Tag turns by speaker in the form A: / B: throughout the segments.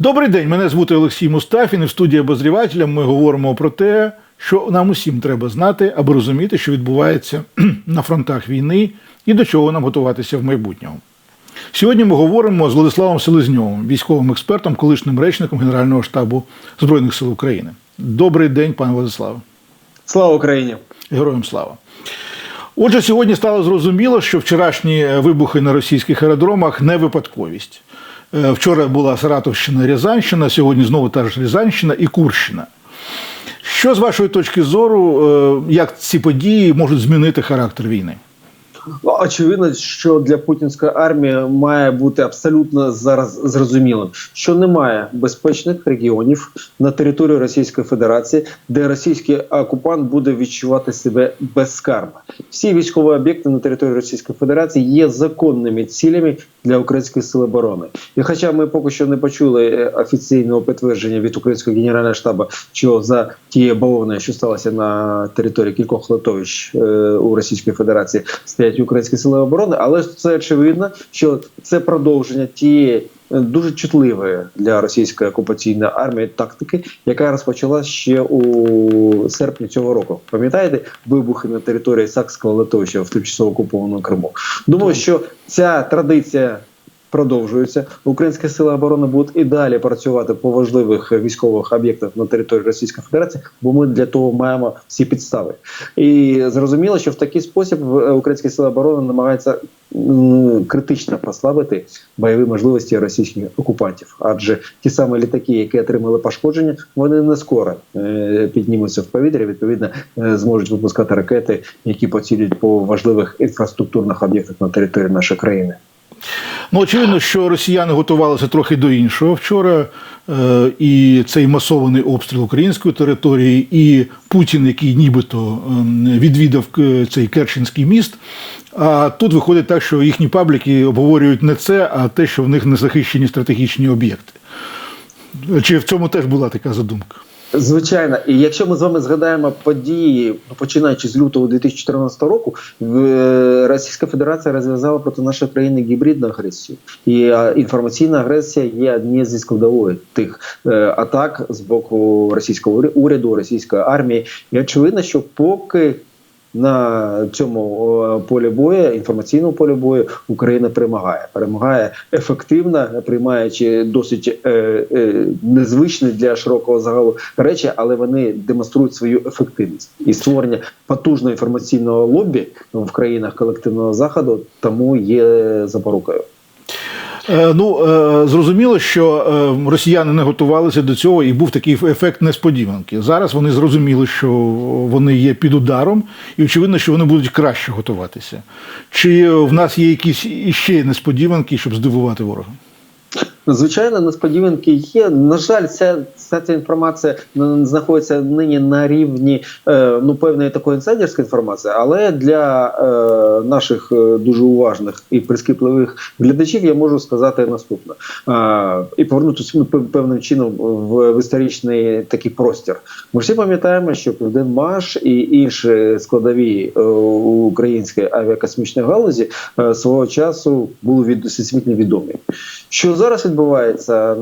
A: Добрий день, мене звути Олексій Мустафін. І в студії обозрівателя ми говоримо про те, що нам усім треба знати, аби розуміти, що відбувається на фронтах війни і до чого нам готуватися в майбутньому. Сьогодні ми говоримо з Владиславом Селезньовим, військовим експертом, колишнім речником Генерального штабу Збройних сил України. Добрий день, пане Владиславе.
B: Слава Україні!
A: Героям слава. Отже, сьогодні стало зрозуміло, що вчорашні вибухи на російських аеродромах не випадковість. Е, Вчора була Саратовщина, Рязанщина, сьогодні знову та ж Рязанщина і Курщина. Що з вашої точки зору, е, як ці події можуть змінити характер війни?
B: Ну, Очевидно, що для путінської армії має бути абсолютно зараз зрозумілим, що немає безпечних регіонів на території Російської Федерації, де російський окупант буде відчувати себе безскарбно. Всі військові об'єкти на території Російської Федерації є законними цілями для українських сил оборони. І хоча ми поки що не почули е, офіційного підтвердження від українського генерального штабу, що за тією бавовною, що сталося на території кількох литовищ е, у Російської Федерації, стоять українські сили оборони, але це очевидно, що це продовження тієї дуже чутливої для російської окупаційної армії тактики, яка розпочалася ще у серпні цього року. Пам'ятаєте вибухи на території Сакського литовища в тимчасово окупованому Криму? Думаю, що ця традиція. Продовжується українські сили оборони будуть і далі працювати по важливих військових об'єктах на території Російської Федерації, бо ми для того маємо всі підстави. І зрозуміло, що в такий спосіб е, українські сили оборони намагаються критично послабити бойові можливості російських окупантів. Адже ті самі літаки, які отримали пошкодження, вони не скоро е, піднімуться в повітря. Відповідно, е, зможуть випускати ракети, які поцілюють по важливих інфраструктурних об'єктах на території нашої країни.
A: Ну, очевидно, що росіяни готувалися трохи до іншого вчора. Е, І цей масований обстріл української території, і Путін, який нібито ем, відвідав е, цей Керченський міст. А тут виходить так, що їхні пабліки обговорюють не це, а те, що в них не захищені стратегічні об'єкти. Чи в цьому теж була така задумка?
B: Звичайно, і якщо ми з вами згадаємо події, ну, починаючи з лютого 2014 року, е, Російська Федерація розв'язала проти нашої країни гібридну агресію, і е, інформаційна агресія є однією зі складової тих е, атак з боку російського уря- уряду, російської армії. І очевидно, що поки на цьому полі бою, інформаційному полі бою, Україна перемагає. Перемагає ефективно, приймаючи досить е, е, незвичні для широкого загалу речі, але вони демонструють свою ефективність і створення потужного інформаційного лобі в країнах колективного заходу, тому є запорукою.
A: Е, Ну, е, зрозуміло, що е, росіяни не готувалися до цього, і був такий ефект несподіванки. Зараз вони зрозуміли, що вони є під ударом, і очевидно, що вони будуть краще готуватися. Чи в нас є якісь іще несподіванки, щоб здивувати ворога?
B: Звичайно, несподіванки є. На жаль, ця, вся ця інформація знаходиться нині на рівні е, ну певної такої інсайдерської інформації, але для е, наших е, дуже уважних і прискіпливих глядачів я можу сказати наступне е, і повернутися ну, певним чином в, в історичний такий простір. Ми всі пам'ятаємо, що Південмаш і інші складові е, української авіакосмічної галузі е, свого часу були від всесвітньо відомі. Що зараз відбувається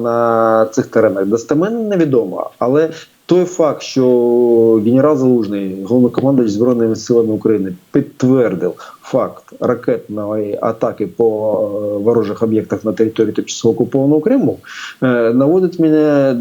B: на цих теренах, достеменно невідомо, але той факт, що генерал Залужний, головнокомандуючий збройними силами України, підтвердив факт ракетної атаки по е, ворожих об'єктах на території тимчасово окупованого Криму, е, наводить мене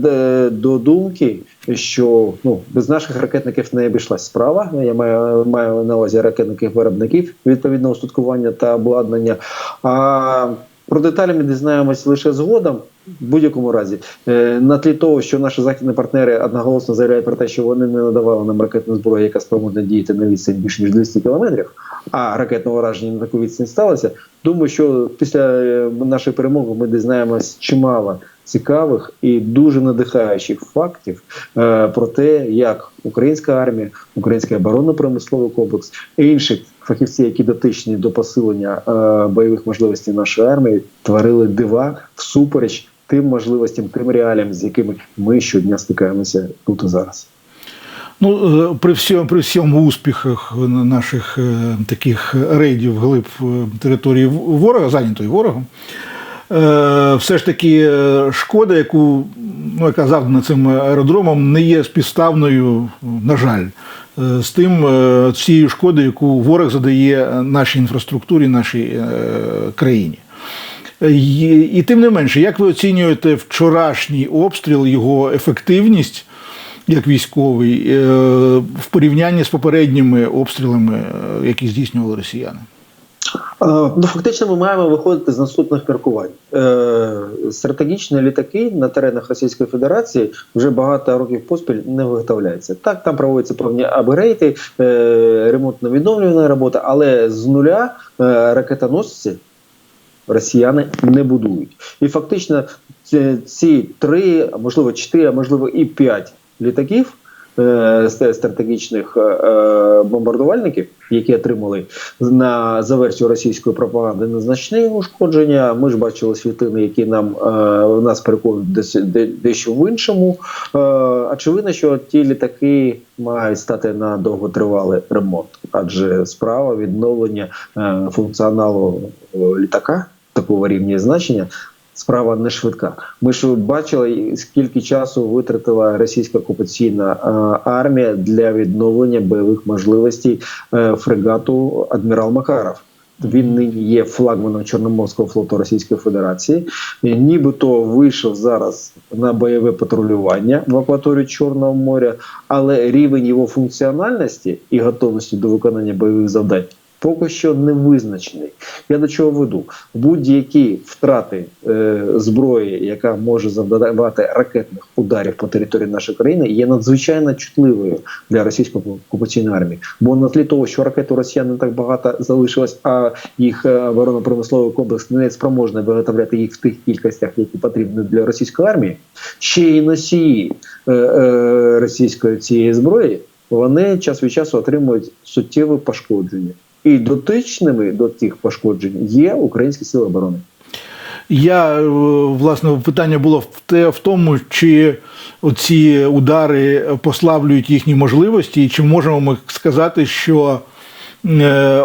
B: до думки, що ну без наших ракетників не обійшлась справа. Я маю, маю на увазі ракетників виробників відповідного устаткування та обладнання. А про деталі ми дізнаємось лише згодом. В будь-якому разі, Е, на тлі того, що наші західні партнери одноголосно заявляють про те, що вони не надавали нам ракетну зброю, яка спроможна діяти на відстань більше ніж 200 кілометрів, а ракетного враження на таку відстань сталося. Думаю, що після е, нашої перемоги ми дізнаємось чимало цікавих і дуже надихаючих фактів е, про те, як українська армія, український оборонно-промисловий комплекс і інші фахівці, які дотичні до посилення е, бойових можливостей нашої армії, творили дива всупереч тим можливостям, тим реаліям, з якими ми щодня стикаємося тут і зараз.
A: Ну, е, при всьому, при всьому успіхах наших е, таких рейдів глиб е, території ворога, зайнятої ворогом, все ж таки шкода, яку ну, яка завдана цим аеродромом, не є співставною, на жаль, з тим е, цією шкодою, яку ворог задає нашій інфраструктурі, нашій е, країні. І, тим не менше, як ви оцінюєте вчорашній обстріл, його ефективність як військовий е, в порівнянні з попередніми обстрілами, е, які здійснювали росіяни?
B: Е, Ну, фактично, ми маємо виходити з наступних міркувань. Е, стратегічні літаки на теренах Російської Федерації вже багато років поспіль не виготовляються. Так, там проводяться певні аберейти, е, ремонтно-відновлювана робота, але з нуля ракетоносці росіяни не будують. І фактично ці, три, можливо, чотири, а можливо і п'ять літаків. Стратегічних бомбардувальників, які отримали на за версію російської пропаганди незначні ушкодження. Ми ж бачили світлини, які нам е, нас переконують дещо в іншому. Е, очевидно, що ті літаки мають стати на довготривалий ремонт, адже справа відновлення е, функціоналу е, літака такого рівня значення. Справа не швидка. Ми ж бачили, скільки часу витратила російська окупаційна е, армія для відновлення бойових можливостей е, фрегату Адмірал Макаров. Він нині є флагманом Чорноморського флоту Російської Федерації. І Нібито вийшов зараз на бойове патрулювання в акваторії Чорного моря, але рівень його функціональності і готовності до виконання бойових завдань поки що не визначений. Я до чого веду? Будь-які втрати е, зброї, яка може завдавати ракетних ударів по території нашої країни, є надзвичайно чутливою для російської окупаційної армії. Бо на тлі того, що ракет у росіян не так багато залишилось, а їх е, оборонно-промисловий комплекс не спроможний виготовляти їх в тих кількостях, які потрібні для російської армії, ще й носії е, е, російської цієї зброї. Вони час від часу отримують суттєве пошкодження, і дотичними до цих пошкоджень є українські сили оборони.
A: Я е, власне питання було в те в тому, чи оці удари послаблюють їхні можливості, і чи можемо ми сказати, що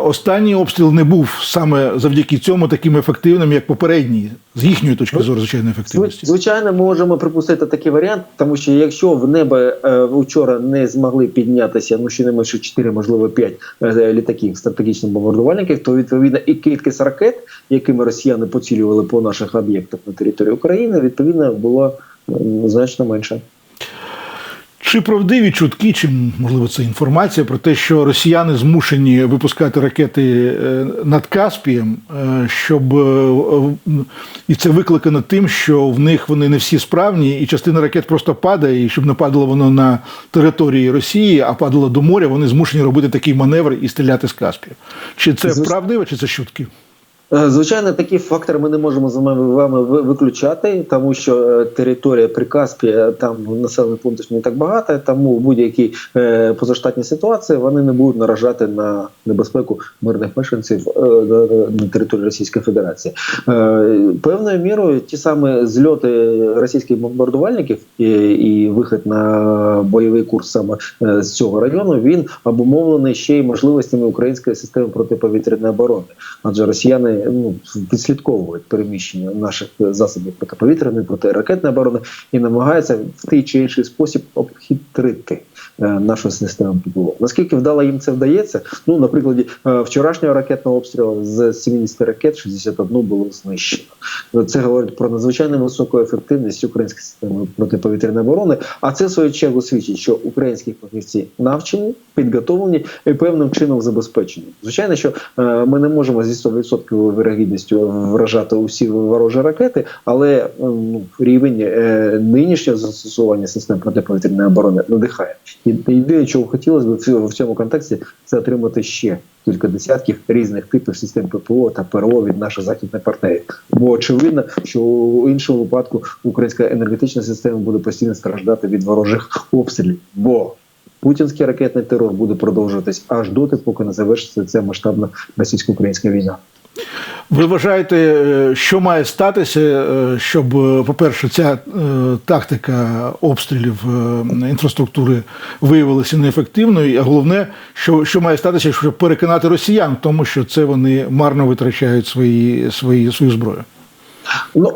A: останній обстріл не був саме завдяки цьому таким ефективним, як попередній, з їхньої точки зору, звичайно, ефективності.
B: Звичайно, можемо припустити такий варіант, тому що якщо в небо е, вчора не змогли піднятися ну щонайменше 4, можливо 5 е, літаків стратегічних бомбардувальників, то відповідно і кількість ракет, якими росіяни поцілювали по наших об'єктах на території України, відповідно була м, значно менша.
A: Чи правдиві чутки, чи можливо це інформація про те, що росіяни змушені випускати ракети е, над Каспієм, е, щоб е, і це викликано тим, що в них вони не всі справні, і частина ракет просто падає, і щоб не падало воно на території Росії, а падало до моря, вони змушені робити такий маневр і стріляти з Каспія. Чи це правдиво, чи це чутки?
B: Е, Звичайно, такі фактори ми не можемо з вами, виключати, тому що е, територія Прикаспі, е, там населених пунктів не так багато, тому будь-які позаштатні ситуації вони не будуть наражати на небезпеку мирних мешканців на- території Російської Федерації. Певною мірою ті самі зльоти російських бомбардувальників і, вихід на бойовий курс саме з цього району він обумовлений ще й можливостями української системи протиповітряної оборони, адже росіяни ну відслідковують переміщення наших засобів протиповітряної протиракетної оборони і намагаються в той чи інший спосіб обхитрити е, нашу систему ППО. Наскільки вдало їм це вдається? Ну, на прикладі е, вчорашнього ракетного обстрілу з 70 ракет 61 було знищено. Це говорить про надзвичайно високу ефективність української системи протиповітряної оборони. А це в свою чергу свідчить, що українські фахівці навчені, підготовлені і певним чином забезпечені. Звичайно, що е, ми не можемо зі 100% вирогідністю вражати усі ворожі ракети, але ну, рівень е, нинішнього застосування систем протиповітряної оборони надихає. І єдине, чого хотілося б в цьому контексті, це отримати ще кілька десятків різних типів систем ППО та ПРО від наших західних партнерів. Бо очевидно, що у іншому випадку українська енергетична система буде постійно страждати від ворожих обстрілів. Бо путінський ракетний терор буде продовжуватись аж доти, поки не завершиться ця масштабна російсько-українська війна.
A: Ви вважаєте, е, що має статися, е, щоб, е, по-перше, ця тактика обстрілів інфраструктури виявилася неефективною, а головне, що, що має статися, щоб переконати росіян тому, що це вони марно витрачають свої, свої, свою зброю?
B: Ну,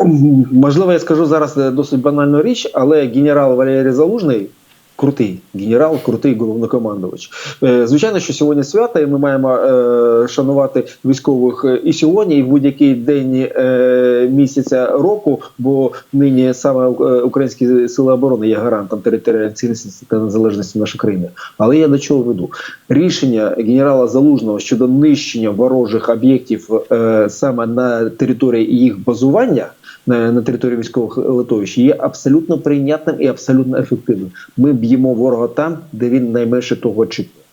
B: можливо, я скажу зараз досить банальну річ, але генерал Валерій Залужний. Крутий генерал, крутий головнокомандувач. Е, Звичайно, що сьогодні свято, і ми маємо е, шанувати військових е, і сьогодні, і в будь-який день місяця року, бо нині саме українські сили оборони є гарантом територіальної цілісності та незалежності нашої країни. Але я до чого веду? Рішення генерала Залужного щодо нищення ворожих об'єктів саме на території їх базування. На, на території військових литовищ є абсолютно прийнятним і абсолютно ефективним. Ми б'ємо ворога там, де він найменше того очікує.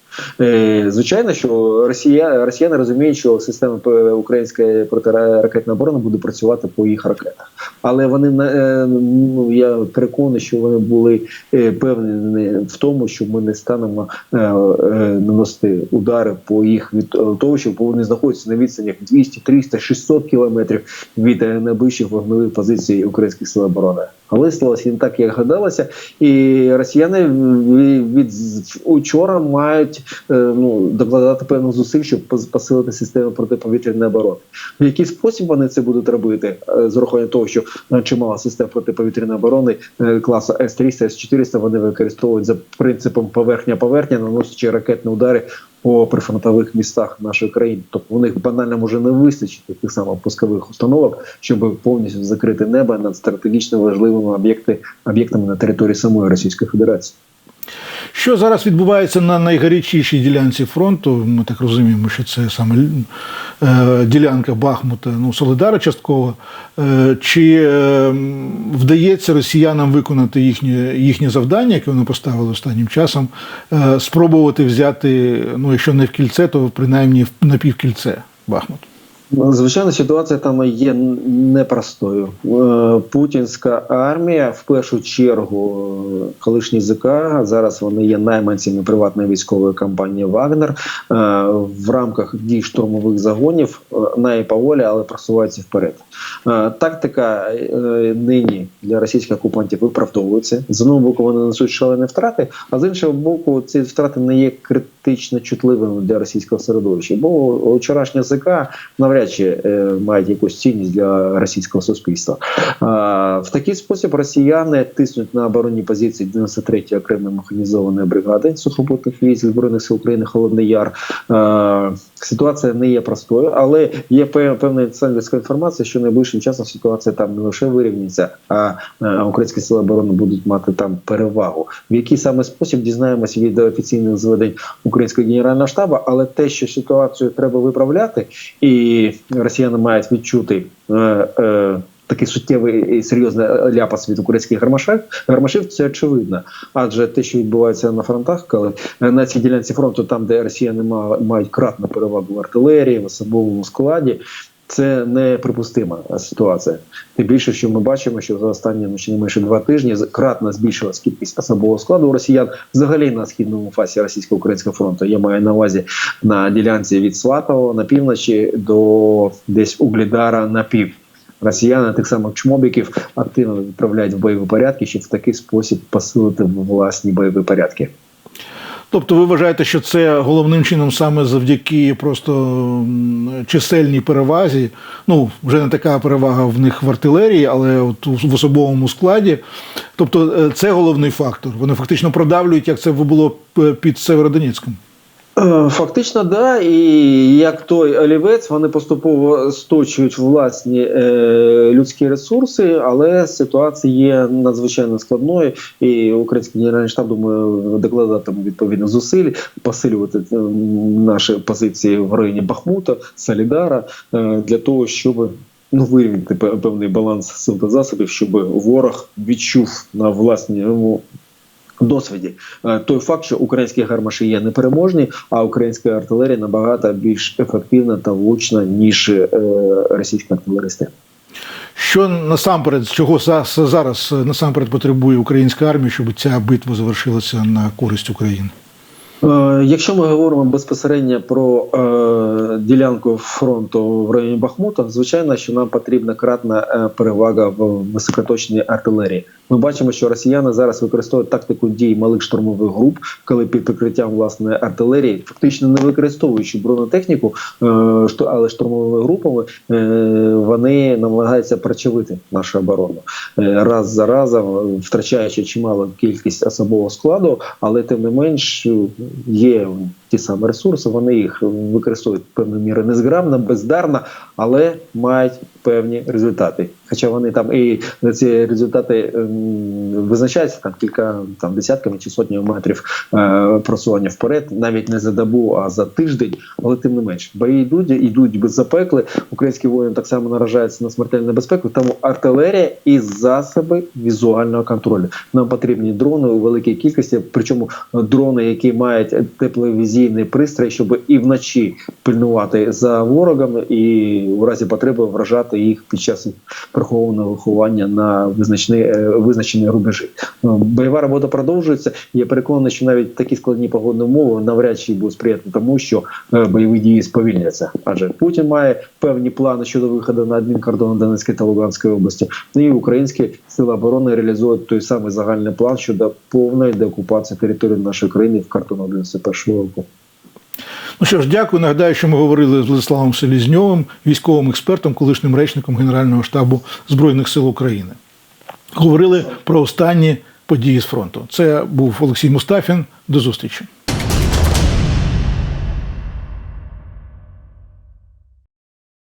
B: Е, Звичайно, що Росія, росіяни розуміють, що система п- української протиракетної оборони буде працювати по їх ракетах. Але вони е, ну я переконаний, що вони були е, певні в тому, що ми не станемо е, е, наносити удари по їх від литовищів, бо вони знаходяться на відстанях 200, 300, 600 кілометрів від е, найближчих вогневих позицій українських сил оборони. Але сталося не так, як гадалося, і росіяни від учора мають е, ну докладати певних зусиль, щоб пос- посилити систему протиповітряної оборони. В який спосіб вони це будуть робити е, з урахуванням того, що е, чимало систем протиповітряної оборони класу С-300, С-400 вони використовують за принципом поверхня-поверхня, наносячи ракетні удари по прифронтових містах нашої країни. Тобто у них банально може не вистачити тих самих пускових установок, щоб повністю закрити небо над стратегічно важливими об'єктами на території самої Російської Федерації.
A: Що зараз відбувається на найгарячішій ділянці фронту? Ми так розуміємо, що це саме е, ділянка Бахмута, ну Солидара частково. Е, чи е, вдається росіянам виконати їхнє, їхнє завдання, яке вони поставили останнім часом, спробувати взяти, ну якщо не в кільце, то принаймні в- на півкільце Бахмут?
B: Ну, Звичайно, ситуація там є непростою. Е, Путінська армія в першу чергу колишні ЗК, зараз вони є найманцями приватної військової компанії Вагнер е, в рамках дій штурмових загонів е, на поволі, але просуваються вперед. Тактика нині для російських окупантів виправдовується. З одного боку, вони несуть шалені втрати, а з іншого боку, ці втрати не є критично чутливими для російського середовища. Бо вчорашня ЗК навряд чи е, мають якусь цінність для російського суспільства. В такий спосіб росіяни тиснуть на оборонні позиції 93-ї окремої механізованої бригади сухопутних військ збройних сил України Холодний Яр. Ситуація не є простою, але є певна інсайдерська інформація, що найближчим часом ситуація там не лише вирівняється, а е, українські сили оборони будуть мати там перевагу. В який саме спосіб дізнаємося від офіційних зведень українського генерального штабу, але те, що ситуацію треба виправляти, і росіяни мають відчути. Е, е, Такий суттєвий і серйозний ляпас від українських гармашів, гармашів це очевидно. Адже те, що відбувається на фронтах, коли на цій ділянці фронту, там де росіяни ма- мають кратну перевагу в артилерії, в особовому складі, це неприпустима ситуація. Тим більше, що ми бачимо, що за останні ну, щонайменше два тижні кратно збільшилась кількість особового складу росіян взагалі на східному фасі російсько-українського фронту. Я маю на увазі на ділянці від Сватова на півночі до десь Углідара на пів. Росіяни тих самих чмобіків активно відправляють в бойові порядки, щоб в такий спосіб посилити власні бойові порядки.
A: Тобто ви вважаєте, що це головним чином саме завдяки просто чисельній перевазі. Ну, вже не така перевага в них в артилерії, але от в особовому складі. Тобто е, це головний фактор. Вони фактично продавлюють, як це було під Северодонецьком.
B: Е, Фактично, да, і як той олівець, вони поступово сточують власні е, людські ресурси, але ситуація є надзвичайно складною, і український генеральний штаб думаю докладатиме відповідно зусиль посилювати е, наші позиції в районі Бахмута, Солідара е, для того, щоб. Ну, вирівняти пе- певний баланс сил та засобів, щоб ворог відчув на власному досвіді е, той факт, що українські гармаші є непереможні, а українська артилерія набагато більш ефективна та влучна ніж російські російська артилеристи.
A: Що насамперед, чого за- зараз е, насамперед потребує українська армія, щоб ця битва завершилася на користь України?
B: Е, Якщо ми говоримо безпосередньо про е, ділянку фронту в районі Бахмута, звичайно, що нам потрібна кратна е, перевага в високоточній артилерії. Ми бачимо, що росіяни зараз використовують тактику дій малих штурмових груп, коли під прикриттям власне артилерії, фактично не використовуючи бронетехніку, але штурмовими групами, вони намагаються прочавити нашу оборону раз за разом, втрачаючи чималу кількість особового складу, але тим не менш є ті самі ресурси, вони їх використовують певною мірою незграбно, бездарно, але мають певні результати. Хоча вони там і ці результати ем, визначаються там кілька там десятками чи сотнями метрів е, просування вперед, навіть не за добу, а за тиждень. Але тим не менш, бої йдуть, йдуть без запекли. Українські воїни так само наражаються на смертельну небезпеку. Тому артилерія і засоби візуального контролю. Нам потрібні дрони у великій кількості, причому дрони, які мають тепловізійний пристрій, щоб і вночі пильнувати за ворогом, і у разі потреби вражати їх під час прихованого виховання на визначні, е, визначені рубежі. Ну, Бойова робота продовжується. Я переконаний, що навіть такі складні погодні умови навряд чи будуть сприяти тому, що е, бойові дії сповільняться. Адже Путін має певні плани щодо виходу на адмінкордон Донецької та Луганської області. Ну і українські сили оборони реалізують той самий загальний план щодо повної деокупації території нашої країни в картону 91 року.
A: Ну що ж, дякую. Нагадаю, що ми говорили з Владиславом Селізньовим, військовим експертом, колишнім речником Генерального штабу Збройних сил України. Говорили про останні події з фронту. Це був Олексій Мустафін. До зустрічі.